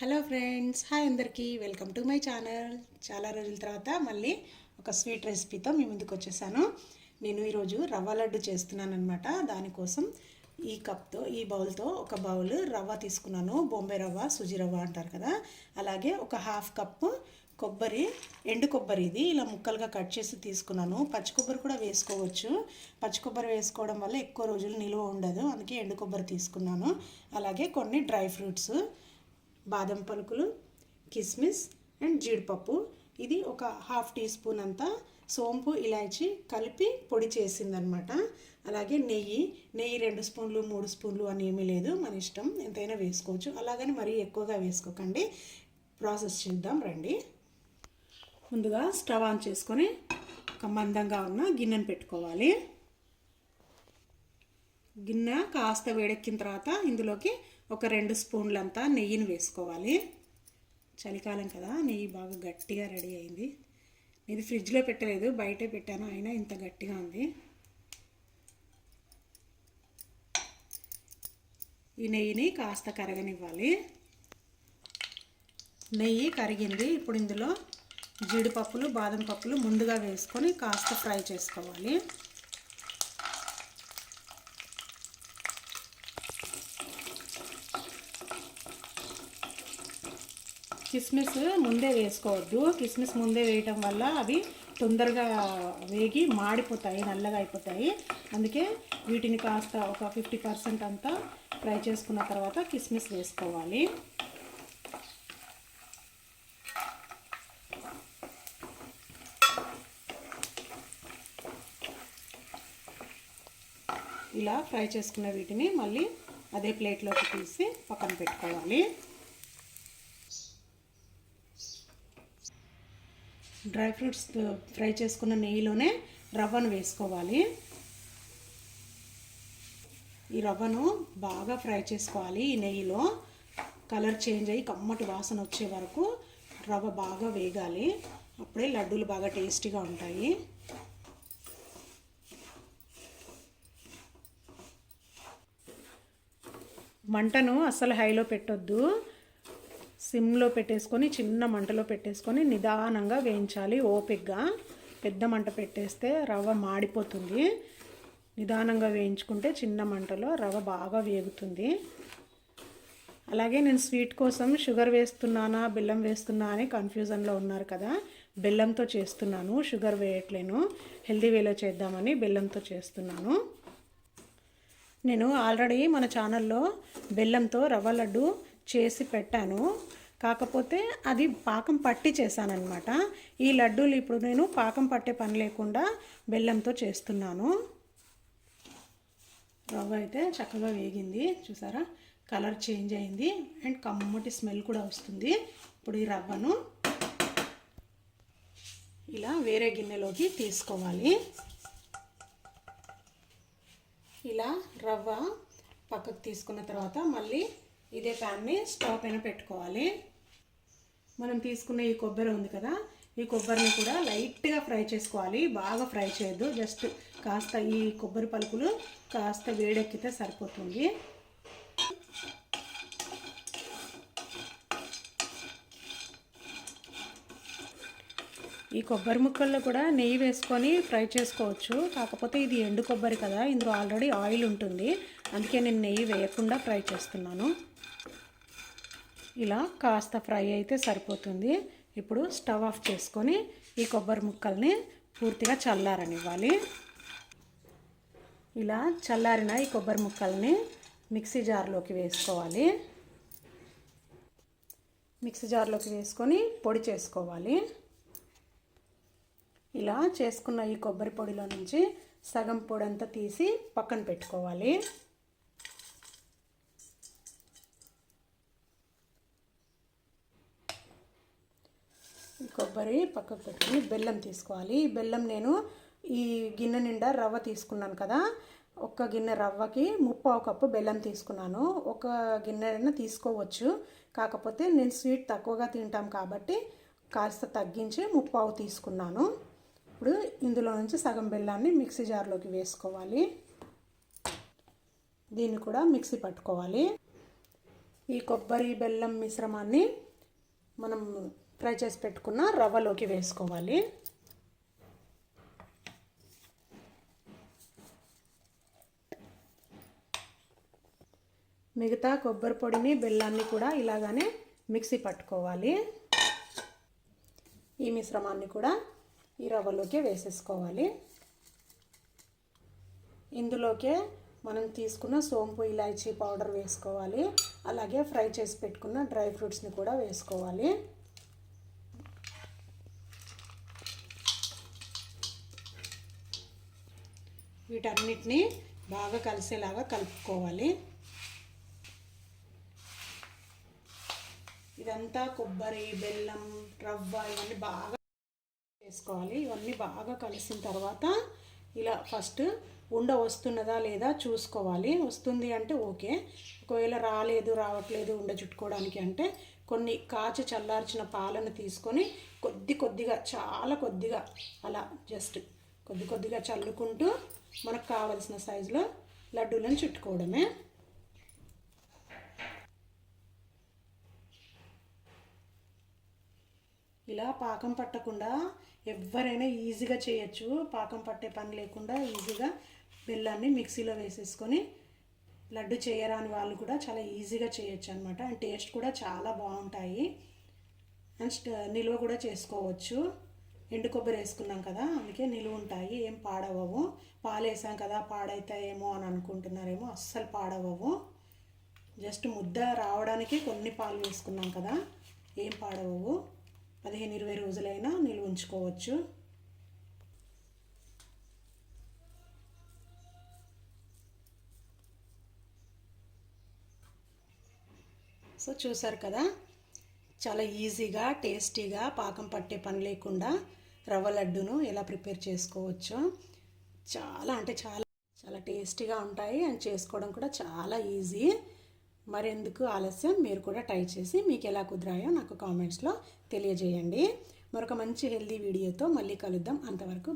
Hello friends hi అందరికీ. Welcome to my channel. చాలా రోజుల తర్వాత మళ్ళీ ఒక స్వీట్ రెసిపీతో మీ ముందుకు వచ్చేసాను. నేను ఈరోజు రవ్వ లడ్డు చేస్తున్నాను అనమాట దానికోసం ఈ కప్తో ఈ బౌల్తో ఒక బౌల్ రవ్వ తీసుకున్నాను. బొంబే రవ్వ సుజీ రవ్వ అంటారు కదా. అలాగే ఒక హాఫ్ కప్పు కొబ్బరి ఎండు కొబ్బరి ఇది ఇలా ముక్కలుగా కట్ చేసి తీసుకున్నాను. పచ్చి కొబ్బరి కూడా వేసుకోవచ్చు. పచ్చి కొబ్బరి వేసుకోవడం వల్ల ఎక్కువ రోజులు నిలువ ఉండదు. అందుకే ఎండు కొబ్బరి తీసుకున్నాను. అలాగే కొన్ని డ్రై ఫ్రూట్స్. బాదం పలుకులు కిస్మిస్ అండ్ జీడిపప్పు. ఇది ఒక హాఫ్ టీ స్పూన్ అంతా సోంపు ఇలాచి కలిపి పొడి చేసిందనమాట. అలాగే నెయ్యి నెయ్యి రెండు స్పూన్లు మూడు స్పూన్లు అని ఏమీ లేదు. మన ఇష్టం. ఎంతైనా వేసుకోవచ్చు. అలాగని మరీ ఎక్కువగా వేసుకోకండి. ప్రాసెస్ చేద్దాం రండి. ముందుగా స్టవ్ ఆన్ చేసుకొని ఒక మందంగా ఉన్న గిన్నెను పెట్టుకోవాలి. గిన్నె కాస్త వేడెక్కిన తర్వాత ఇందులోకి ఒక రెండు స్పూన్లంతా నెయ్యిని వేసుకోవాలి. చలికాలం కదా నెయ్యి బాగా గట్టిగా రెడీ అయింది. ఇది ఫ్రిడ్జ్లో పెట్టలేదు బయటే పెట్టాను అయినా ఇంత గట్టిగా ఉంది. ఈ నెయ్యిని కాస్త కరగనివ్వాలి. నెయ్యి కరిగింది ఇప్పుడు ఇందులో జీడిపప్పులు బాదం పప్పులు ముందుగా వేసుకొని కాస్త ఫ్రై చేసుకోవాలి. కిస్మిస్ ముందే వేసుకోవద్దు. కిస్మిస్ ముందే వేయటం వల్ల అవి తొందరగా వేగి మాడిపోతాయి నల్లగా అయిపోతాయి. అందుకే వీటిని కాస్త ఒక ఫిఫ్టీ పర్సెంట్ అంతా ఫ్రై చేసుకున్న తర్వాత కిస్మిస్ వేసుకోవాలి. ఇలా ఫ్రై చేసుకున్న వీటిని మళ్ళీ అదే ప్లేట్లోకి తీసి పక్కన పెట్టుకోవాలి. డ్రై ఫ్రూట్స్ ఫ్రై చేసుకున్న నెయ్యిలోనే రవ్వను వేసుకోవాలి. ఈ రవ్వను బాగా ఫ్రై చేసుకోవాలి ఈ నెయ్యిలో. కలర్ చేంజ్ అయ్యి కమ్మటి వాసన వచ్చే వరకు రవ్వ బాగా వేగాలి. అప్పుడే లడ్డూలు బాగా టేస్టీగా ఉంటాయి. మంటను అస్సలు హైలో పెట్టొద్దు. సిమ్లో పెట్టేసుకొని చిన్న మంటలో పెట్టేసుకొని నిదానంగా వేయించాలి. ఓపిక్గా పెద్ద మంట పెట్టేస్తే రవ్వ మాడిపోతుంది. నిదానంగా వేయించుకుంటే చిన్న మంటలో రవ్వ బాగా వేగుతుంది. అలాగే నేను స్వీట్ కోసం షుగర్ వేస్తున్నానా బెల్లం వేస్తున్నా అని కన్ఫ్యూజన్లో ఉన్నారు కదా. బెల్లంతో చేస్తున్నాను షుగర్ వేయట్లేను. హెల్దీ వేలో చేద్దామని బెల్లంతో చేస్తున్నాను. నేను ఆల్రెడీ మన ఛానల్లో బెల్లంతో రవ్వ లడ్డు చేసి పెట్టాను. కాకపోతే అది పాకం పట్టి చేశానమాట ఈ లడ్డూలు ఇప్పుడు నేను పాకం పట్టే పని లేకుండా బెల్లంతో చేస్తున్నాను. రవ్వ అయితే చక్కగా వేగింది. చూసారా? కలర్ చేంజ్ అయింది. అండ్ కమ్మటి స్మెల్ కూడా వస్తుంది ఇప్పుడు ఈ రవ్వను. ఇలా వేరే గిన్నెలోకి తీసుకోవాలి. ఇలా రవ్వ పక్కకు తీసుకున్న తర్వాత మళ్ళీ ఇదే ప్యాన్ని స్టవ్ పైన పెట్టుకోవాలి. మనం తీసుకున్న ఈ కొబ్బరి ఉంది కదా ఈ కొబ్బరిని కూడా లైట్గా ఫ్రై చేసుకోవాలి. బాగా ఫ్రై చేయొద్దు జస్ట్ కాస్త ఈ కొబ్బరి పలుకులు కాస్త వేడెక్కితే సరిపోతుంది. ఈ కొబ్బరి ముక్కల్లో కూడా నెయ్యి వేసుకొని ఫ్రై చేసుకోవచ్చు. కాకపోతే ఇది ఎండు కొబ్బరి కదా ఇందులో ఆల్రెడీ ఆయిల్ ఉంటుంది. అందుకే నేను నెయ్యి వేయకుండా ఫ్రై చేస్తున్నాను. ఇలా కాస్త ఫ్రై అయితే సరిపోతుంది. ఇప్పుడు స్టవ్ ఆఫ్ చేసుకొని ఈ కొబ్బరి ముక్కల్ని పూర్తిగా చల్లారనివ్వాలి. ఇలా చల్లారిన ఈ కొబ్బరి ముక్కల్ని మిక్సీ జార్లోకి వేసుకోవాలి. మిక్సీ జార్లోకి వేసుకొని పొడి చేసుకోవాలి. ఇలా చేసుకున్న ఈ కొబ్బరి పొడిలో నుంచి సగం పొడి అంతా తీసి పక్కన పెట్టుకోవాలి. కొబ్బరి పక్కకు పెట్టుకుని బెల్లం తీసుకోవాలి. బెల్లం నేను ఈ గిన్నె నిండా రవ్వ తీసుకున్నాను కదా. ఒక గిన్నె రవ్వకి ముప్పావు కప్పు బెల్లం తీసుకున్నాను. ఒక గిన్నె తీసుకోవచ్చు. కాకపోతే నేను స్వీట్ తక్కువగా తింటాం కాబట్టి కాస్త తగ్గించి ముప్పావు తీసుకున్నాను. ఇప్పుడు ఇందులో నుంచి సగం బెల్లాన్ని మిక్సీ జార్లోకి వేసుకోవాలి. దీన్ని కూడా మిక్సీ పట్టుకోవాలి. ఈ కొబ్బరి బెల్లం మిశ్రమాన్ని మనం ఫ్రై చేసి పెట్టుకున్న రవ్వలోకి వేసుకోవాలి. మిగతా కొబ్బరి పొడిని బెల్లాన్ని కూడా ఇలాగానే మిక్సీ పట్టుకోవాలి. ఈ మిశ్రమాన్ని కూడా ఈ రవ్వలోకి వేసేసుకోవాలి. ఇందులోకే మనం తీసుకున్న సోంపు ఇలాచీ పౌడర్ వేసుకోవాలి. అలాగే ఫ్రై చేసి పెట్టుకున్న డ్రై ఫ్రూట్స్ని కూడా వేసుకోవాలి. వీటన్నిటిని బాగా కలిసేలాగా కలుపుకోవాలి. ఇదంతా కొబ్బరి బెల్లం రవ్వ ఇవన్నీ బాగా చేసుకోవాలి ఇవన్నీ బాగా కలిసిన తర్వాత ఇలా ఫస్ట్ ఉండ వస్తున్నదా లేదా చూసుకోవాలి. వస్తుంది అంటే ఓకే. ఒకవేళ రాలేదు రావట్లేదు ఉండ చుట్టుకోవడానికి అంటే కొన్ని కాచి చల్లార్చిన పాలను తీసుకొని కొద్ది కొద్దిగా చాలా కొద్దిగా అలా జస్ట్ కొద్ది కొద్దిగా చల్లుకుంటూ మనకు కావలసిన సైజులో లడ్డూలను చుట్టుకోవడమే. ఇలా పాకం పట్టకుండా ఎవరైనా ఈజీగా చేయొచ్చు. పాకం పట్టే పని లేకుండా ఈజీగా బెల్లాన్ని మిక్సీలో వేసేసుకొని లడ్డు చేయరాని వాళ్ళు కూడా చాలా ఈజీగా చేయొచ్చు అనమాట అండ్ టేస్ట్ కూడా చాలా బాగుంటాయి. అండ్ నిల్వ కూడా చేసుకోవచ్చు. ఎండు కొబ్బరి వేసుకున్నాం కదా అందుకే నిలువ ఉంటాయి ఏం పాడవవు. పాలు వేసాం కదా పాడైతాయేమో అని అనుకుంటున్నారేమో అస్సలు పాడవవు. జస్ట్ ముద్ద రావడానికి కొన్ని పాలు వేసుకున్నాం కదా ఏం పాడవవు. పదిహేను ఇరవై రోజులైనా నిలువ ఉంచుకోవచ్చు. సో చూసారు కదా చాలా ఈజీగా టేస్టీగా పాకం పట్టే పని లేకుండా రవ్వ లడ్డును ఎలా ప్రిపేర్ చేసుకోవచ్చో చాలా అంటే చాలా చాలా టేస్టీగా ఉంటాయి అండ్ చేసుకోవడం కూడా చాలా ఈజీ. మరెందుకు ఆలస్యం? మీరు కూడా ట్రై చేసి మీకు ఎలా కుదిరాయో నాకు కామెంట్స్లో తెలియజేయండి. మరొక మంచి హెల్దీ వీడియోతో మళ్ళీ కలుద్దాం. అంతవరకు